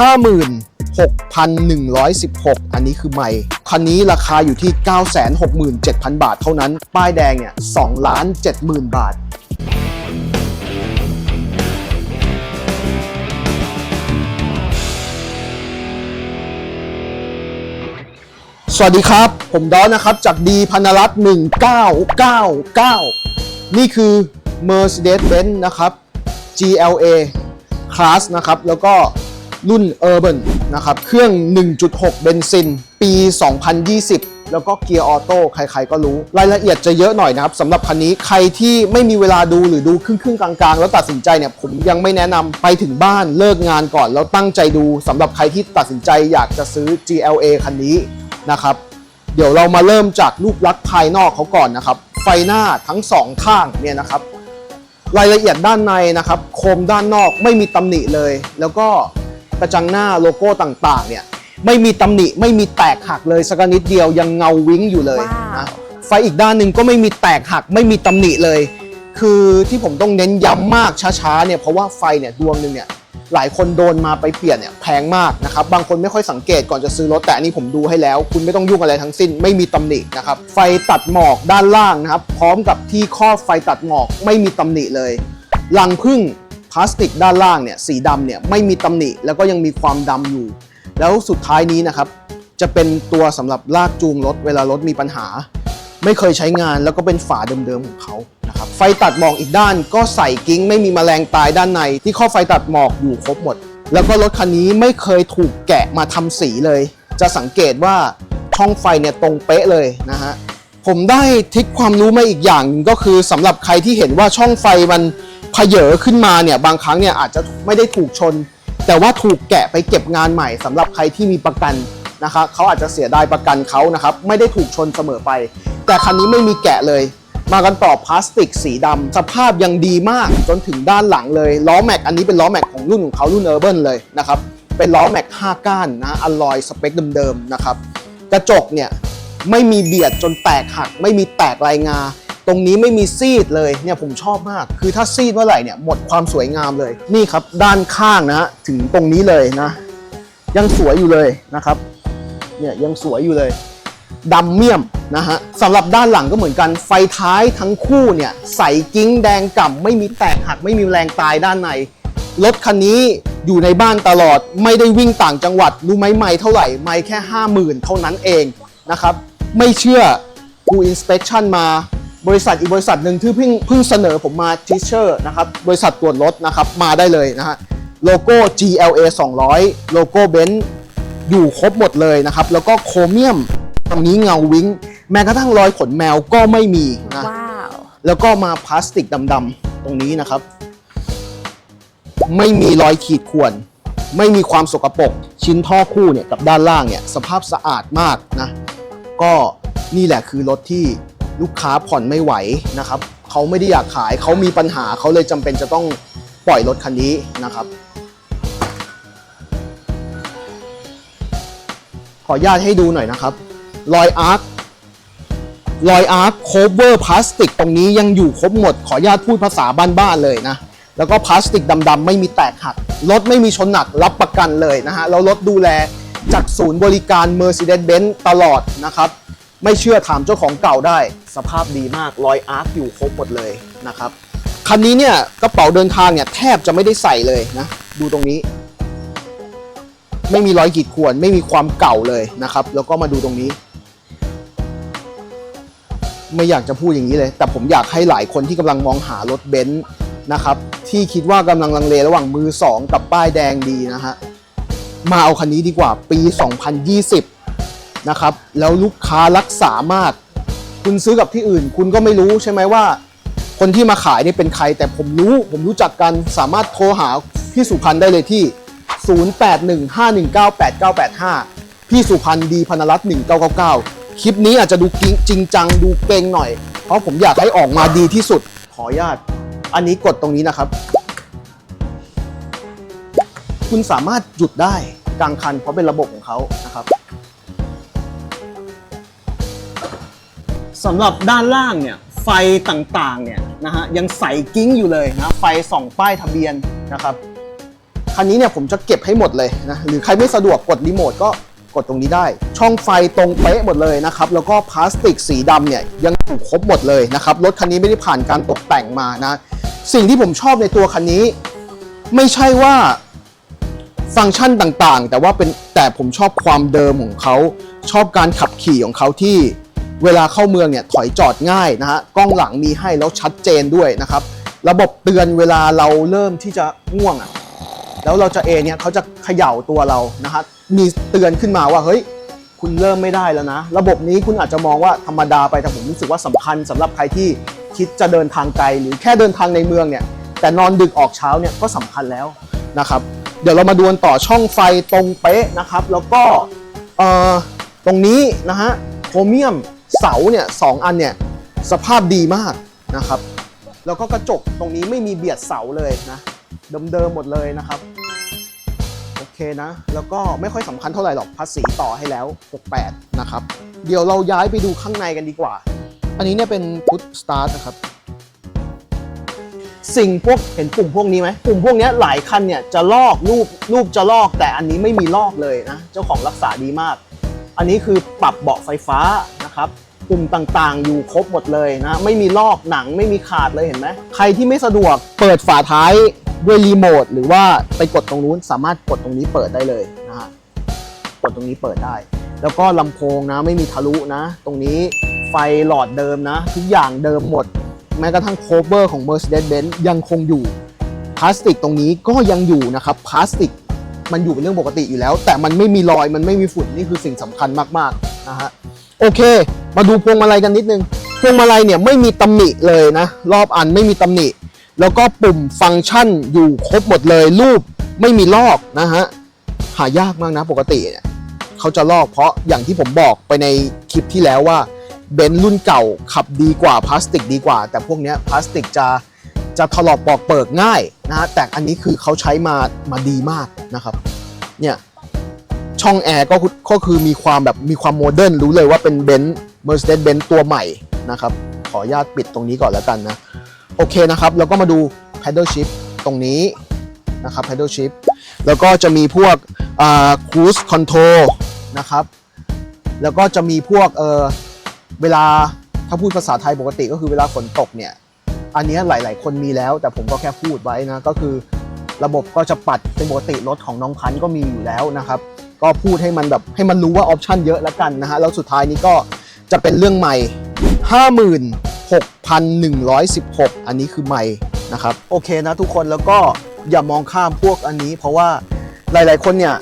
56,116 อันนี้คือใหม่ คันนี้ราคาอยู่ที่ 967,000 บาทเท่านั้น ป้ายแดงเนี่ย2ล้าน70,000 บาทสวัสดีครับ ผมดอนนะครับ จากดีพันรัตน์1999 นี่คือ Mercedes-Benz นะครับ GLA Class นะครับ แล้วก็ รุ่น Urban นะครับ เครื่อง 1.6 เบนซิน ปี 2020แล้วก็เกียร์ออโต้ใครๆก็รู้ รายละเอียดจะเยอะหน่อยนะครับสำหรับคันนี้ใครที่ไม่มีเวลาดูหรือดูครึ่งๆกลางๆ แล้วตัดสินใจเนี่ยผมยังไม่แนะนำไปถึงบ้านเลิกงานก่อน แล้วตั้งใจดูสำหรับใครที่ตัดสินใจอยากจะซื้อ GLA คันนี้นะครับ เดี๋ยวเรามาเริ่มจากรูปลักษณ์ภายนอกเขาก่อนนะครับ ไฟหน้าทั้งสองข้างเนี่ยนะครับ รายละเอียดด้านในนะครับ โคมด้านนอกไม่มีตำหนิเลย แล้วก็ กระจังหน้าโลโก้ต่างๆเนี่ยไม่มีตำหนิไม่มีแตกหักเลยสักนิดเดียวยังเงาวิ้งอยู่เลยว้าวนะไฟอีกด้านหนึ่งก็ไม่มีแตกหักไม่มีตำหนิเลย คือที่ผมต้องเน้นย้ำมากช้าๆเนี่ยเพราะว่าไฟเนี่ยดวงหนึ่งเนี่ยหลายคนโดนมาไปเปลี่ยนเนี่ยแพงมากนะครับบางคนไม่ค่อยสังเกตก่อนจะซื้อรถแต่อันนี้ผมดูให้แล้ว คุณไม่ต้องยุ่งอะไรทั้งสิ้นไม่มีตำหนินะครับไฟตัดหมอกด้านล่างนะครับ พร้อมกับที่ครอบไฟตัดหมอกไม่มีตำหนิเลยลังพึ่ง พลาสติกด้านล่างเนี่ยสีดำเนี่ยไม่มีตำหนิแล้วก็ยังมีความดำอยู่ แล้วสุดท้ายนี้นะครับจะเป็นตัวสำหรับลากจูงรถเวลารถมีปัญหา ไม่เคยใช้งานแล้วก็เป็นฝาเดิมๆของเขานะครับไฟตัดหมอกอีกด้านก็ใส่กิ้ง ไม่มีแมลงตายด้านในที่ข้อไฟตัดหมอกอยู่ครบหมด แล้วก็รถคันนี้ไม่เคยถูกแกะมาทำสีเลย จะสังเกตว่าช่องไฟเนี่ยตรงเป๊ะเลยนะฮะผมได้ทิคความรู้มาอีกอย่างก็คือสำหรับใครที่เห็นว่าช่องไฟมัน พเยอขึ้นมาเนี่ยบางครั้งเนี่ยอาจจะไม่ได้ถูกชน แต่ว่าถูกแกะไปเก็บงานใหม่สำหรับใครที่มีประกันนะครับเขาอาจจะเสียดายประกันเขานะครับไม่ได้ถูกชนเสมอไป แต่คันนี้ไม่มีแกะเลย มากันต่อพลาสติกสีดำสภาพยังดีมากจนถึงด้านหลังเลยล้อแม็กอันนี้เป็นล้อแม็กของรุ่นของเขารุ่นเออร์เบิเลยนะครับเป็นล้อแม็ก5ก้านนะอลลอยสเปคเดิมๆนะครับกระจกเนี่ยไม่มีเบียดจนแตกหัก ไม่มีแตกลายงา ตรงนี้ไม่มีซีดเลยเนี่ยผมชอบมาก คือถ้าซีดเมื่อไหร่เนี่ยหมดความสวยงามเลย นี่ครับด้านข้างนะฮะถึงตรงนี้เลยนะ ยังสวยอยู่เลยนะครับเนี่ยยังสวยอยู่เลยดำเมี่ยมนะฮะสำหรับด้านหลังก็เหมือนกันไฟท้ายทั้งคู่เนี่ยใสกิ้งแดงก่ำไม่มีแตกหักไม่มีแรงตายด้านในรถคันนี้อยู่ในบ้านตลอดไม่ได้วิ่งต่างจังหวัดรู้ไหมไม่เท่าไหร่ไม่แค่ 50,000 เท่านั้นเองนะครับไม่เชื่อกูอินสเป t ชั่นมา บริษัทอีกบริษัทหนึ่งที่เพิ่งเพิ่งเสนอผมมาทิเชอร์นะครับบริษัทตรวจรถนะครับมาได้เลยนะฮะโลโก้ GLA 200 โลโก้เบนซ์อยู่ครบหมดเลยนะครับ แล้วก็โครเมียมตรงนี้เงาวิ้งแม้กระทั่งรอยขนแมวก็ไม่มีนะว้าวแล้วก็มาพลาสติกดำๆตรงนี้นะครับ ไม่มีรอยขีดข่วน ไม่มีความสกปรกชิ้นท่อคู่เนี่ยกับด้านล่างเนี่ยสภาพสะอาดมากนะ ก็นี่แหละคือรถที่ ลูกค้าผ่อนไม่ไหวนะครับเขาไม่ได้อยากขายเขามีปัญหาเขาเลยจำเป็นจะต้องปล่อยรถคันนี้นะครับ ขออนุญาตให้ดูหน่อยนะครับรอยอาร์ครอยอาร์คโคเวอร์พลาสติกตรงนี้ยังอยู่ครบหมด ขออนุญาตพูดภาษาบ้านๆเลยนะ แล้วก็พลาสติกดำๆไม่มีแตกหัก รถไม่มีชนหนักรับประกันเลยนะฮะ แล้วรถดูแลจากศูนย์บริการ Mercedes-Benz ตลอดนะครับ ไม่เชื่อถามเจ้าของเก่าได้ สภาพดีมากรอยอาร์คอยู่ครบหมดเลยนะครับคันนี้เนี่ยกระเป๋าเดินทางเนี่ยแทบจะไม่ได้ใส่เลยนะ ดูตรงนี้ ไม่มีรอยขีดข่วนไม่มีความเก่าเลยนะครับ แล้วก็มาดูตรงนี้ ไม่อยากจะพูดอย่างนี้เลย แต่ผมอยากให้หลายคนที่กำลังมองหารถเบนซ์นะครับ ที่คิดว่ากำลังลังเลระหว่างมือ 2 กับป้ายแดงดีนะฮะมาเอาคันนี้ดีกว่าปี 2020 นะครับ แล้วลูกค้ารักษามาก คุณซื้อกับที่อื่น คุณก็ไม่รู้ใช่ไหมว่า คนที่มาขายนี่เป็นใคร แต่ผมรู้ผมรู้จักกันสามารถโทรหาพี่สุพันธ์ได้เลยที่ 0815198985 พี่สุพันธ์ดีพนรัตน์1999 คลิปนี้อาจจะดูจริงจังดูเกรงหน่อย เพราะผมอยากให้ออกมาดีที่สุดขออนุญาต อันนี้กดตรงนี้นะครับ คุณสามารถหยุดได้กลางคันเพราะเป็นระบบของเขานะครับ สำหรับด้านล่างเนี่ยไฟต่างๆเนี่ยนะฮะยังใสกิ้งอยู่เลยนะไฟส่องป้ายทะเบียนนะครับคันนี้เนี่ยผมจะเก็บให้หมดเลยนะหรือใครไม่สะดวกกดรีโมทก็กดตรงนี้ได้ ช่องไฟตรงเป๊ะหมดเลยนะครับ แล้วก็พลาสติกสีดำเนี่ยยังอยู่ครบหมดเลยนะครับ รถคันนี้ไม่ได้ผ่านการตกแต่งมานะ สิ่งที่ผมชอบในตัวคันนี้ ไม่ใช่ว่าฟังก์ชันต่างๆ แต่ว่าเป็นแต่ผมชอบความเดิมของเขา ชอบการขับขี่ของเขาที่ เวลาเข้าเมืองเนี่ยถอยจอดง่ายนะฮะกล้องหลังมีให้แล้วชัดเจนด้วยนะครับระบบเตือนเวลาเราเริ่มที่จะง่วงอะ่ะแล้วเราจะเอเนี่ยเขาจะเขย่าตัวเรานะฮะมีเตือนขึ้นมาว่าเฮ้ยคุณเริ่มไม่ได้แล้วนะ ระบบนี้คุณอาจจะมองว่าธรรมดาไปแต่ผมรู้สึกว่าสำคัญสำหรับใครที่คิดจะเดินทางไกลหรือแค่เดินทางในเมืองเนี่ยแต่นอนดึกออกเช้าเนี่ยก็สำคัญแล้วนะครับเดี๋ยวเรามาดูกันต่อช่องไฟตรงเป๊ะนะครับ แล้วก็เอ่อตรงนี้นะฮะโครเมียม เสาเนี่ยสองอันเนี่ยสภาพดีมากนะครับ แล้วก็กระจกตรงนี้ไม่มีเบียดเสาเลยนะเดิมๆหมดเลยนะครับโอเคนะ แล้วก็ไม่ค่อยสำคัญเท่าไหร่หรอกภาษีต่อให้แล้ว 68 นะครับ เดี๋ยวเราย้ายไปดูข้างในกันดีกว่า อันนี้เนี่ยเป็นพุทสตาร์ทนะครับสิ่งพวกเห็นปุ่มพวกนี้ไหมปุ่มพวกนี้หลายคันเนี่ยจะลอกรูปรูปจะลอกแต่อันนี้ไม่มีลอกเลยนะ เจ้าของรักษาดีมาก อันนี้คือปรับเบาะไฟฟ้า นะครับปุ่มต่างๆ อยู่ครบหมดเลยนะ ไม่มีลอกหนังไม่มีขาดเลยเห็นไหมใครที่ไม่สะดวกเปิดฝาท้ายด้วยรีโมทหรือว่าไปกดตรงนู้นสามารถกดตรงนี้เปิดได้เลยนะฮะกดตรงนี้เปิดได้ แล้วก็ลำโพงนะไม่มีทะลุนะ ตรงนี้ไฟหลอดเดิมนะ ทุกอย่างเดิมหมด แม้กระทั่งโคเวอร์ของ Mercedes-Benz ยังคงอยู่พลาสติกตรงนี้ก็ยังอยู่นะครับพลาสติกมันอยู่เป็นเรื่องปกติอยู่แล้ว แต่มันไม่มีรอยมันไม่มีฝุ่นนี่คือสิ่งสำคัญมากๆนะฮะ โอเค มาดูพวงมาลัยกันนิดนึง พวงมาลัยเนี่ยไม่มีตำหนิเลยนะ รอบอันไม่มีตำหนิ แล้วก็ปุ่มฟังก์ชันอยู่ครบหมดเลย รูปไม่มีลอกนะฮะ หายากมากนะปกติเนี่ยเขาจะลอกเพราะอย่างที่ผมบอกไปในคลิปที่แล้วว่าเบนซ์รุ่นเก่าขับดีกว่าพลาสติกดีกว่า แต่พวกเนี้ยพลาสติกจะจะถลอกปอกเปิกง่ายนะฮะแต่อันนี้คือเขาใช้มามาดีมากนะครับเนี่ย ช่องแอร์ก็คือก็คือมีความแบบมีความโมเดิร์นรู้เลยว่าเป็นเบนซ์ Mercedes Benz ตัวใหม่นะครับ ขออนุญาตปิดตรงนี้ก่อนแล้วกันนะ โอเคนะครับแล้วก็มาดู paddle shift ตรงนี้นะครับ paddle shift แล้วก็จะมีพวกอ่า cruise control นะครับ แล้วก็จะมีพวกเออเวลาถ้าพูดภาษาไทยปกติก็คือเวลาฝนตกเนี่ย อันเนี้ยหลาย ๆ คนมีแล้ว แต่ผมก็แค่พูดไว้นะ ก็คือระบบก็จะปัดเป็นปกติรถของน้องพันก็มีอยู่แล้วนะครับ ก็พูดให้มันแบบให้มันรู้ว่าออปชันเยอะแล้วกันนะฮะแล้วสุดท้ายนี้ก็จะเป็นเรื่องใหม่ 56,116 อันนี้คือใหม่นะครับโอเคนะทุกคนแล้วก็อย่ามองข้ามพวกอันนี้ เพราะว่าหลาย ๆ คนเนี่ย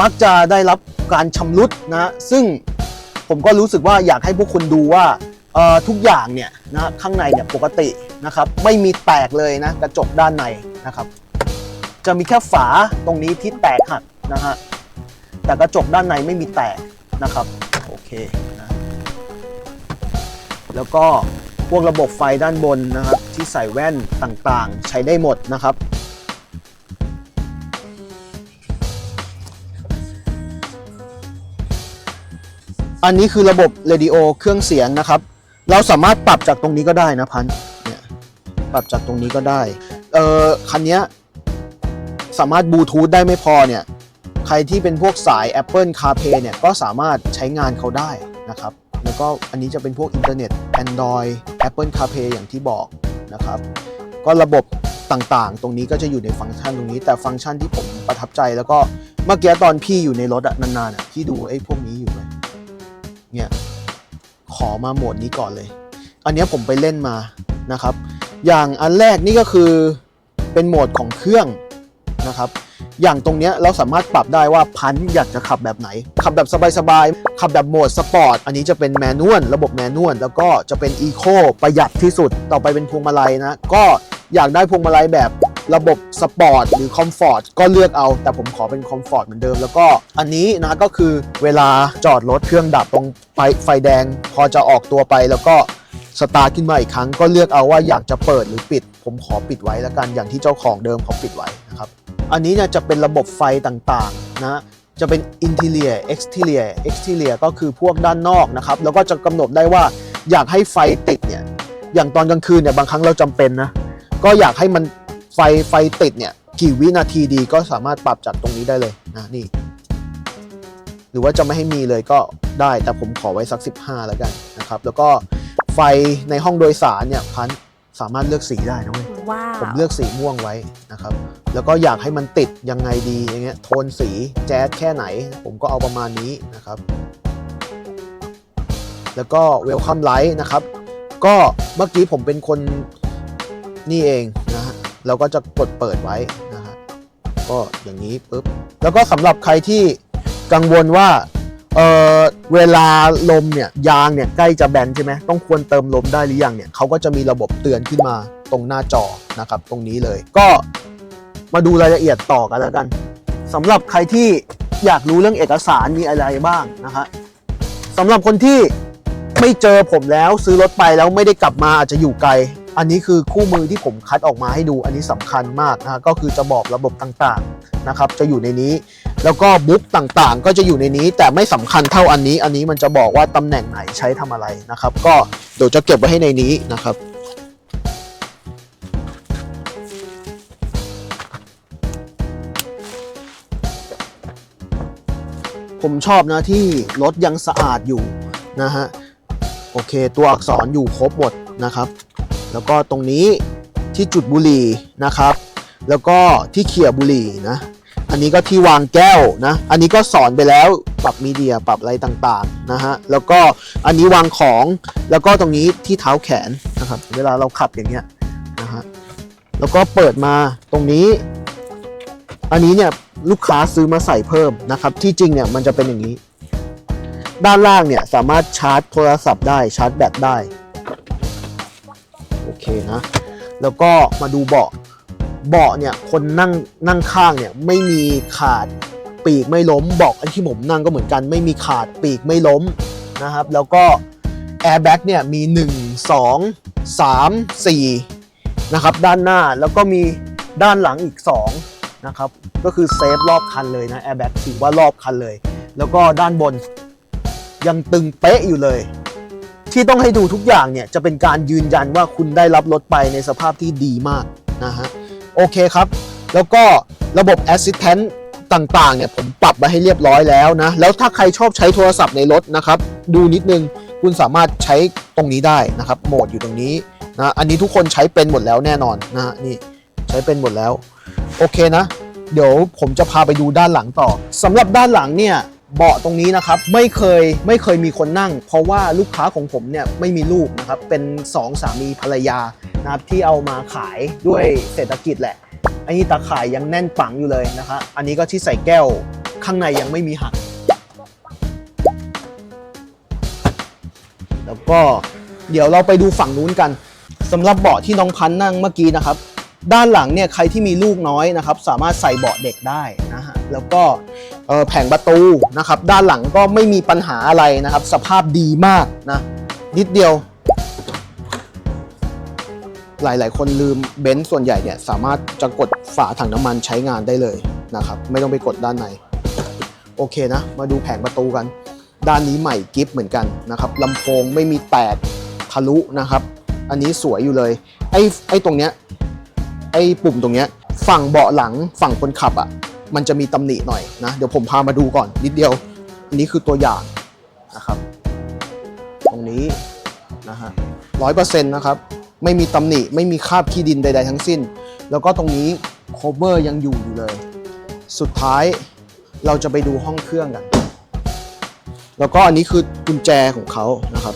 มักจะได้รับการชำรุดนะซึ่งผมก็รู้สึกว่าอยากให้พวกคุณดูว่าทุกอย่างเนี่ยนะข้างในเนี่ยปกตินะครับไม่มีแตกเลยนะกระจกด้านในนะครับ จะมีแค่ฝาตรงนี้ที่แตกหักนะฮะ แต่กระจกด้านในไม่มีแตกนะครับโอเคนะแล้วก็พวกระบบไฟด้านบนนะครับที่ใส่แว่นต่างๆ ใช้ได้หมดนะครับ อันนี้คือระบบเรดิโอเครื่องเสียงนะครับ เราสามารถปรับจากตรงนี้ก็ได้นะพันเนี่ยปรับจากตรงนี้ก็ได้เออคันนี้สามารถบลูทูธได้ไม่พอเนี่ย ใครที่เป็นพวกสาย Apple CarPlay เนี่ยก็สามารถใช้งานเขาได้นะครับ แล้วก็อันนี้จะเป็นพวกอินเทอร์เน็ต Android Apple CarPlay อย่างที่บอกนะครับ ก็ระบบต่างๆ ตรงนี้ก็จะอยู่ในฟังก์ชันตรงนี้ แต่ฟังก์ชันที่ผมประทับใจแล้วก็เมื่อกี้ตอนพี่อยู่ในรถอะนานๆอะพี่ดูไอ้พวกนี้อยู่เลยเนี่ยขอมาโหมดนี้ก่อนเลย อันเนี้ยผมไปเล่นมานะครับ อย่างอันแรกนี่ก็คือเป็นโหมดของเครื่อง นะครับ อย่างตรงเนี้ยเราสามารถปรับได้ว่าพันธุ์อยากจะขับแบบไหน ขับแบบสบายๆ ขับแบบโหมดสปอร์ต อันนี้จะเป็นแมนนวลระบบแมนนวลแล้วก็จะเป็นอีโคประหยัดที่สุด ต่อไปเป็นพวงมาลัยนะ ก็อยากได้พวงมาลัยแบบระบบสปอร์ตหรือคอมฟอร์ตก็เลือกเอา แต่ผมขอเป็นคอมฟอร์ตเหมือนเดิม แล้วก็อันนี้นะก็คือเวลาจอดรถเครื่องดับตรงไฟไฟแดง พอจะออกตัวไปแล้วก็สตาร์ทขึ้นมาอีกครั้งก็เลือกเอาว่าอยากจะเปิดหรือปิด ผมขอปิดไว้แล้วกันอย่างที่เจ้าของเดิมเขาปิดไว้ นะครับ อันนี้เนี่ยจะเป็นระบบไฟต่างๆนะจะเป็น interior exterior exterior ก็คือพวกด้านนอกนะครับ แล้วก็จะกำหนดได้ว่าอยากให้ไฟติดเนี่ย อย่างตอนกลางคืนเนี่ยบางครั้งเราจำเป็นนะ ก็อยากให้มันไฟไฟติดเนี่ยกี่วินาทีดีก็สามารถปรับจากตรงนี้ได้เลยนะนี่ หรือว่าจะไม่ให้มีเลยก็ได้แต่ผมขอไว้สัก 15 แล้วกันนะครับ แล้วก็ไฟในห้องโดยสารเนี่ยพันสามารถเลือกสีได้นะเว้ย ว้าวผมเลือกสีม่วงไว้นะครับ แล้วก็อยากให้มันติดยังไงดีอย่างเงี้ยโทนสีแจ๊สแค่ไหน ผมก็เอาประมาณนี้นะครับ แล้วก็เวลคัมไลท์นะครับ ก็เมื่อกี้ผมเป็นคนนี่เองนะฮะเราก็จะกดเปิดไว้นะฮะก็อย่างนี้ปุ๊บแล้วก็สำหรับใครที่กังวลว่า เออเวลาลมเนี่ยยางเนี่ยใกล้จะแบนใช่ไหมต้องควรเติมลมได้หรือยังเนี่ยเขาก็จะมีระบบเตือนขึ้นมาตรงหน้าจอนะครับตรงนี้เลยก็มาดูรายละเอียดต่อกันแล้วกันสำหรับใครที่อยากรู้เรื่องเอกสารมีอะไรบ้างนะฮะสำหรับคนที่ไม่เจอผมแล้วซื้อรถไปแล้วไม่ได้กลับมาอาจจะอยู่ไกล อันนี้คือคู่มือที่ผมคัดออกมาให้ดูอันนี้สำคัญมากนะฮะก็คือจะบอกระบบต่างๆนะครับ จะอยู่ในนี้ แล้วก็บุ๊กต่างๆ ก็จะอยู่ในนี้แต่ไม่สำคัญเท่าอันนี้ อันนี้มันจะบอกว่าตำแหน่งไหนใช้ทำอะไรนะครับ ก็เดี๋ยวจะเก็บไว้ให้ในนี้นะครับผมชอบนะที่รถยังสะอาดอยู่นะฮะโอเคตัวอักษรอยู่ครบหมดนะครับ แล้วก็ตรงนี้ที่จุดบุหรี่นะครับ แล้วก็ที่เขี่ยบุหรี่นะ อันนี้ก็ที่วางแก้วนะ อันนี้ก็สอนไปแล้วปรับมีเดียปรับอะไรต่างๆนะฮะ แล้วก็อันนี้วางของ แล้วก็ตรงนี้ที่เท้าแขนนะครับ เวลาเราขับอย่างเงี้ยนะฮะ แล้วก็เปิดมาตรงนี้ อันนี้เนี่ยลูกค้าซื้อมาใส่เพิ่มนะครับ ที่จริงเนี่ยมันจะเป็นอย่างนี้ ด้านล่างเนี่ยสามารถชาร์จโทรศัพท์ได้ชาร์จแบตได้ โอเคนะ แล้วก็มาดูเบาะ เบาะเนี่ยคนนั่งนั่งข้างเนี่ยไม่มีขาดปีกไม่ล้มเบอกอันที่ผมนั่งก็เหมือนกัน ไม่มีขาดปีกไม่ล้มนะครับ แล้วก็แอร์แบ็กเนี่ยมี 1 2 3 4 นะครับ ด้านหน้าแล้วก็มีด้านหลังอีก 2 นะครับ ก็คือเซฟรอบคันเลยนะแอร์แบ็กถือว่ารอบคันเลย แล้วก็ด้านบนยังตึงเป๊ะอยู่เลย ที่ต้องให้ดูทุกอย่างเนี่ย จะเป็นการยืนยันว่าคุณได้รับรถไปในสภาพที่ดีมากนะฮะ โอเคครับ แล้วก็ระบบ Assistant ต่างๆเนี่ยผมปรับมาให้เรียบร้อยแล้วนะ แล้วถ้าใครชอบใช้โทรศัพท์ในรถนะครับ ดูนิดนึงคุณสามารถใช้ตรงนี้ได้นะครับโหมดอยู่ตรงนี้นะอันนี้ทุกคนใช้เป็นหมดแล้วแน่นอนนะฮะนี่ใช้เป็นหมดแล้ว โอเคนะ เดี๋ยวผมจะพาไปดูด้านหลังต่อสำหรับด้านหลังเนี่ยเบาะตรงนี้นะครับไม่เคยไม่เคยมีคนนั่ง เพราะว่าลูกค้าของผมเนี่ยไม่มีลูกนะครับเป็นสองสามีภรรยา นะครับที่เอามาขายด้วยเศรษฐกิจแหละอันนี้ตาข่ายยังแน่นปังอยู่เลยนะครับอันนี้ก็ที่ใส่แก้วข้างในยังไม่มีหัก แล้วก็เดี๋ยวเราไปดูฝั่งนู้นกันสำหรับเบาะที่น้องพันนั่งเมื่อกี้นะครับ ด้านหลังเนี่ยใครที่มีลูกน้อยนะครับ สามารถใส่เบาะเด็กได้นะฮะแล้วก็แผงประตูนะครับ ด้านหลังก็ไม่มีปัญหาอะไรนะครับ สภาพดีมากนะนิดเดียว หลาย ๆ คนลืมเบนซ์ส่วนใหญ่เนี่ยสามารถจะกดฝาถังน้ำมันใช้งานได้เลยนะครับไม่ต้องไปกดด้านในโอเคนะ มาดูแผงประตูกัน ด้านนี้ใหม่กิฟเหมือนกันนะครับลำโพงไม่มีแตกทะลุนะครับ อันนี้สวยอยู่เลย ไอ้ไอ้ตรงเนี้ยไอ้ปุ่มตรงเนี้ยฝั่งเบาะหลังฝั่งคนขับอะมันจะมีตำหนิหน่อยนะเดี๋ยวผมพามาดูก่อนนิดเดียว อันนี้คือตัวอย่างนะครับ ตรงนี้นะฮะร้อยเปอร์เซ็นต์นะครับ ไม่มีตำหนิ ไม่มีคราบขี้ดินใด ๆ ทั้งสิ้น แล้วก็ตรงนี้โคเวอร์ยังอยู่อยู่เลย สุดท้ายเราจะไปดูห้องเครื่องกัน แล้วก็อันนี้คือกุญแจของเขานะครับ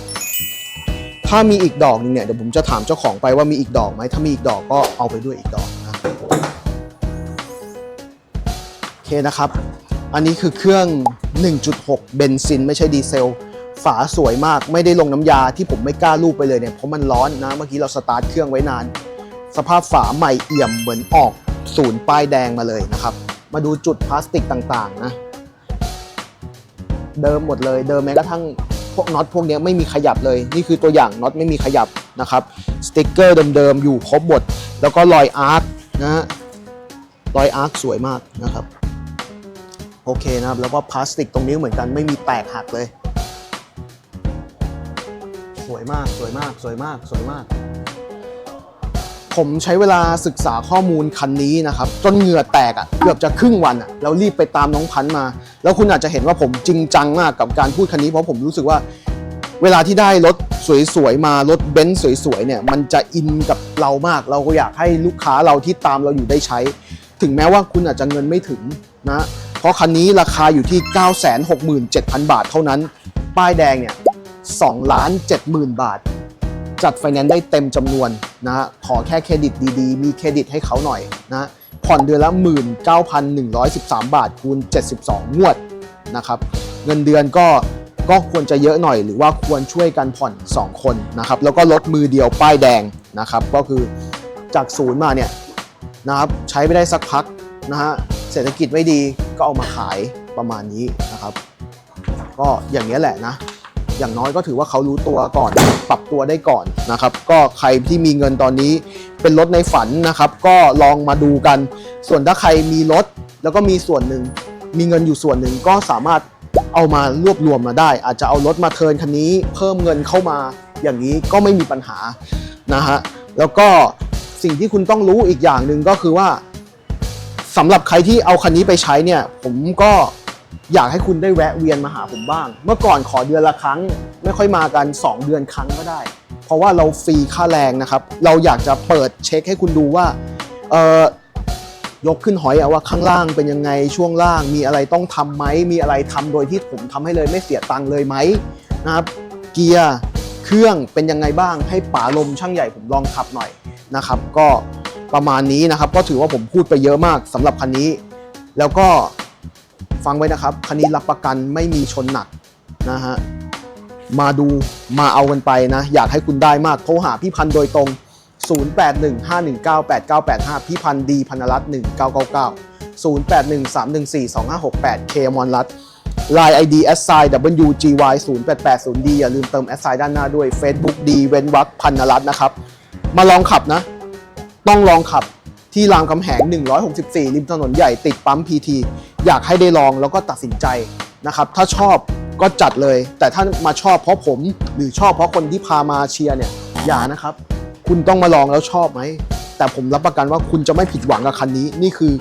ถ้ามีอีกดอกหนึงเนี่ยเดี๋ยวผมจะถามเจ้าของไปว่ามีอีกดอกไหมถ้ามีอีกดอกก็เอาไปด้วยอีกดอกนะโอเคนะครับ อันนี้คือเครื่อง 1.6 เบนซิน ไม่ใช่ดีเซล ฝาสวยมากไม่ได้ลงน้ำยาที่ผมไม่กล้าลูบไปเลยเนี่ยเพราะมันร้อนนะเมื่อกี้เราสตาร์ทเครื่องไว้นาน สภาพฝาใหม่เอี่ยมเหมือนออกศูนย์ป้ายแดงมาเลยนะครับ มาดูจุดพลาสติกต่างๆนะ เดิมหมดเลยเดิมแม้กระทั่งพวกน็อตพวกนี้ไม่มีขยับเลย นี่คือตัวอย่างน็อตไม่มีขยับนะครับสติกเกอร์เดิมๆอยู่ครบหมดแล้วก็รอยอาร์คนะฮะรอยอาร์คสวยมากนะครับโอเคนะครับแล้วก็พลาสติกตรงนี้เหมือนกันไม่มีแตกหักเลย วยมาก สวยมาก สวยมาก สวยมาก ผมใช้เวลาศึกษาข้อมูลคันนี้นะครับ จนเหงื่อแตกอะ่ะ เกือบจะครึ่งวันอะ่ะ แล้วรีบไปตามน้องพันธ์มา แล้วคุณอาจจะเห็นว่าผมจริงจังมากกับการพูดคันนี้ เพราะผมรู้สึกว่า เวลาที่ได้รถสวยๆมา รถเบนซ์สวยๆเนี่ย มันจะอินกับเรามาก เราก็อยากให้ลูกค้าเราที่ตามเราอยู่ได้ใช้ ถึงแม้ว่าคุณอาจจะเงินไม่ถึงนะ เพราะคันนี้ราคาอยู่ที่ 967,000 บาทเท่านั้น ป้ายแดงเนี่ย 2ล้าน70,000 บาท จัดไฟแนนซ์ได้เต็มจำนวนนะฮะขอแค่เครดิตดีๆ มีเครดิตให้เขาหน่อยนะผ่อนเดือนละ 19,113 บาทคูณ 72 งวดนะครับเงินเดือนก็ก็ควรจะเยอะหน่อย หรือว่าควรช่วยกันผ่อน 2 คนนะครับแล้วก็ลดมือเดียวป้ายแดงนะครับก็คือจากศูนย์มาเนี่ยนะครับใช้ไม่ได้สักพักนะฮะเศรษฐกิจไม่ดีก็เอามาขายประมาณนี้นะครับ ก็อย่างนี้แหละนะ อย่างน้อยก็ถือว่าเขารู้ตัวก่อน ปรับตัวได้ก่อนนะครับ ก็ใครที่มีเงินตอนนี้เป็นรถในฝันนะครับ ก็ลองมาดูกัน ส่วนถ้าใครมีรถแล้วก็มีส่วนหนึ่ง มีเงินอยู่ส่วนหนึ่งก็สามารถเอามารวบรวมมาได้ อาจจะเอารถมาเทินคันนี้ เพิ่มเงินเข้ามาอย่างนี้ก็ไม่มีปัญหานะฮะแล้วก็สิ่งที่คุณต้องรู้อีกอย่างหนึ่งก็คือว่าสำหรับใครที่เอาคันนี้ไปใช้เนี่ย ผมก็ อยากให้คุณได้แวะเวียนมาหาผมบ้าง เมื่อก่อนขอเดือนละครั้ง ไม่ค่อยมากัน 2 เดือนครั้งก็ได้ เพราะว่าเราฟรีค่าแรงนะครับ เราอยากจะเปิดเช็คให้คุณดูว่าเออยกขึ้นหอยอะว่าข้างล่างเป็นยังไงช่วงล่างมีอะไรต้องทำไหมมีอะไรทำโดยที่ผมทำให้เลยไม่เสียตังค์เลยไหมนะครับ เกียร์เครื่องเป็นยังไงบ้างให้ป๋าลมช่างใหญ่ผมลองขับหน่อยนะครับ ก็ประมาณนี้นะครับ ก็ถือว่าผมพูดไปเยอะมากสำหรับคันนี้ แล้วก็ ฟังไว้นะครับคันนี้รับประกันไม่มีชนหนักนะฮะมาดูมาเอากันไปนะ อยากให้คุณได้มากโทรหาพี่พันธ์โดยตรง 0815198985 พี่พันธ์ดีพันรัตน์1999 0813142568เคมอนรัตน์ Line ID s i WGY 0880D อย่าลืมเติม s i ด้านหน้าด้วย Facebook ดีเว้นวักพันรัตน์นะครับ มาลองขับนะ ต้องลองขับ ที่รามคำแหง 164 ริมถนนใหญ่ติดปั๊ม PT อยากให้ได้ลองแล้วก็ตัดสินใจนะครับ ถ้าชอบก็จัดเลย แต่ถ้ามาชอบเพราะผม หรือชอบเพราะคนที่พามาเชียร์เนี่ย อย่านะครับ คุณต้องมาลองแล้วชอบไหม แต่ผมรับประกันว่าคุณจะไม่ผิดหวังกับคันนี้ นี่คือ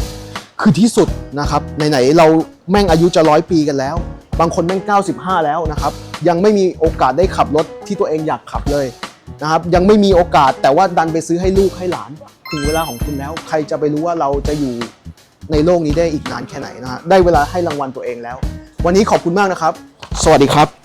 คือที่สุดนะครับ ไหนๆเราแม่งอายุจะร้อยปีกันแล้ว บางคนแม่ง 95 แล้วนะครับ ยังไม่มีโอกาสได้ขับรถที่ตัวเองอยากขับเลยนะครับ ยังไม่มีโอกาสแต่ว่าดันไปซื้อให้ลูกให้หลาน ถึงเวลาของคุณแล้ว ใครจะไปรู้ว่าเราจะอยู่ในโลกนี้ได้อีกนานแค่ไหนนะฮะได้เวลาให้รางวัลตัวเองแล้ว วันนี้ขอบคุณมากนะครับ สวัสดีครับ